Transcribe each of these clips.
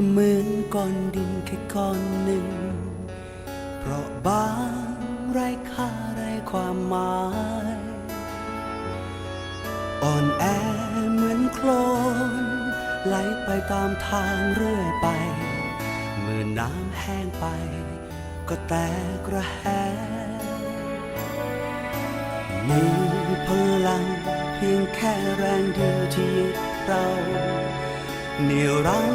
เราทุกคนก็เหมือนก้อนดินแค่ก้อนหนึ่ง เพราะบางไร้ค่าไร้ความหมาย อ่อนแอเหมือนโคลนไหลไปตามทางเรื่อยไป เมื่อน้ำแห้งไป ก็แตกระแหงมีพลังเพียงแค่แรงเดียวที่เราเหนี่ยวรั้ง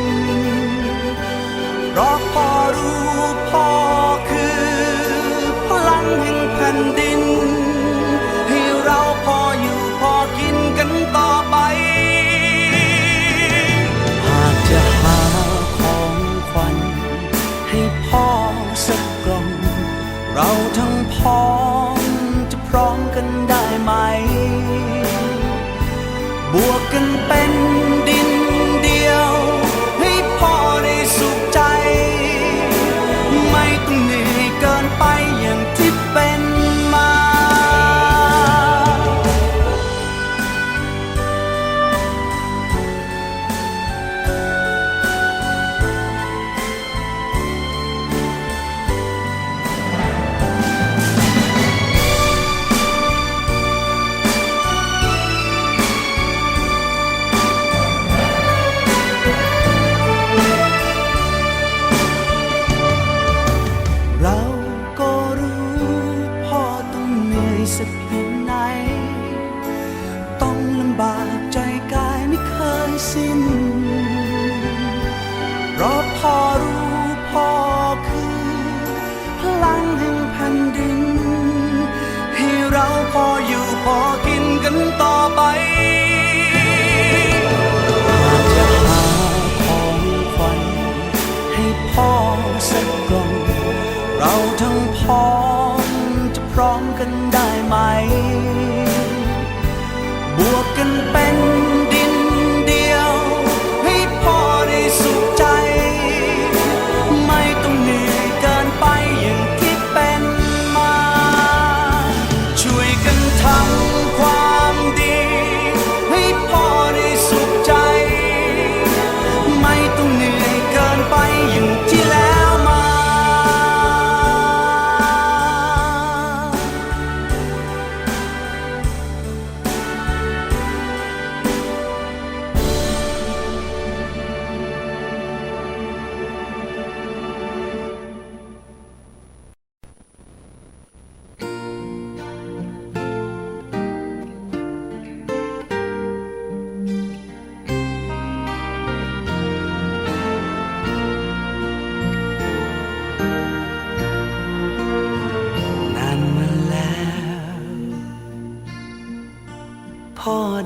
เพราะพ่อรู้พ่อคือพลังแห่งแผ่นดิน ให้เราพออยู่พอกินกันต่อไป หากจะหาของขวัญให้พ่อสักกล่อง เราทั้งพ้องจะพร้อมกันได้ไหม บวกกันเป็น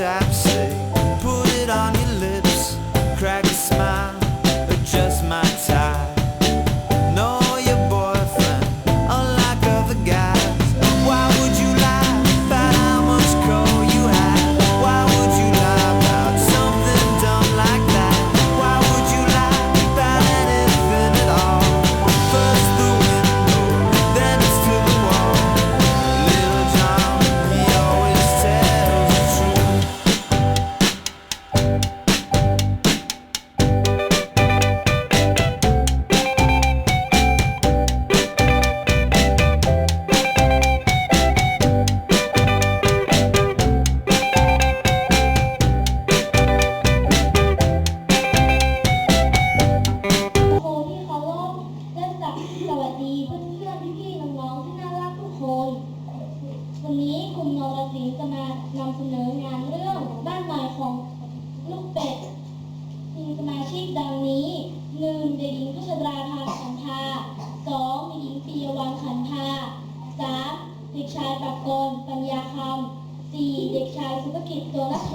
chaps ล วันนี้คุณนรสิงห์จะมานำเสนองานเรื่องบ้านใหม่ของลูกเป็ดมีสมาชิกดังนี้หนึ่งเด็กหญิงพัชราภาขันธาสองเด็กหญิงปียวังขันธาสามเด็กชายปัากรปัญญาคำสี่เด็กชายสุภกิจโนัทโท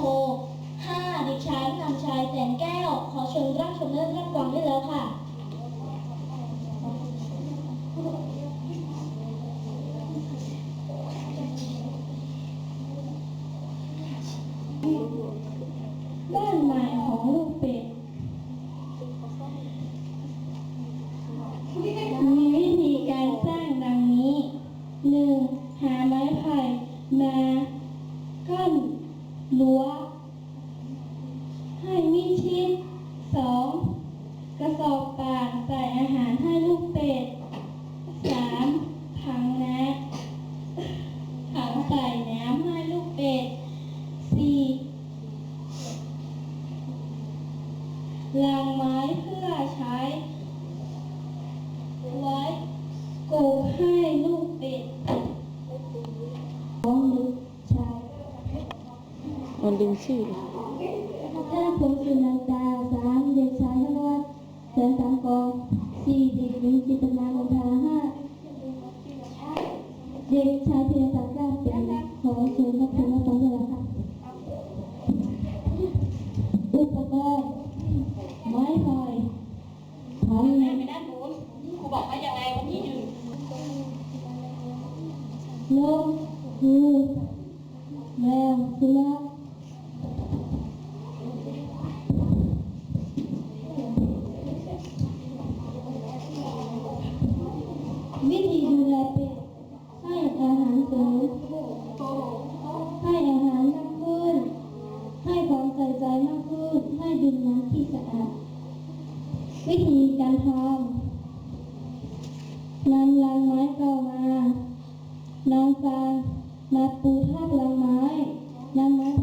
ห้าเด็กชายนันชายแสนแก้ว ขอเชิญรับชมเรื่องรับฟังได้แล้วค่ะ ชีแม่ผมคือนาตาสามเด็กชายธนเสนสังกองสี่เด็กหญิงจิตนาลงทาห้าเด็กชายเพียน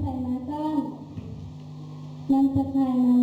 ไทยมาต้อนนำสะพายมา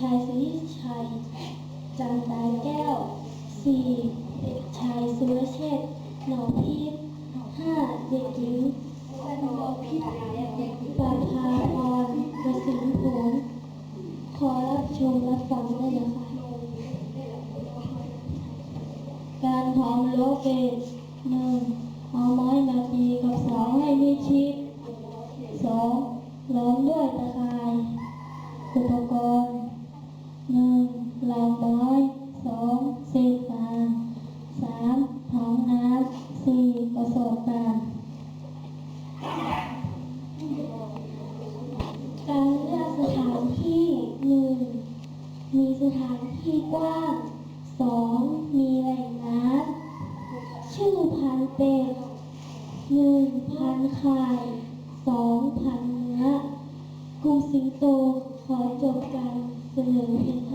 ชายสุนิชัย จันตาแก้ว 4. เด็กชายสุรเชษหนอพิษ 5. เด็กหญิงปนอพิษปาภาพรกระสิงผลขอรับชมรับฟังได้นะคะการทำโลเกตหนึ่งเอาไม้มาตีกับเสาให้มีชิดสองล้อมด้วยตะไคร้อุปก ผันเนื้อกรุงสิงโตขอจบการเสนอเพลง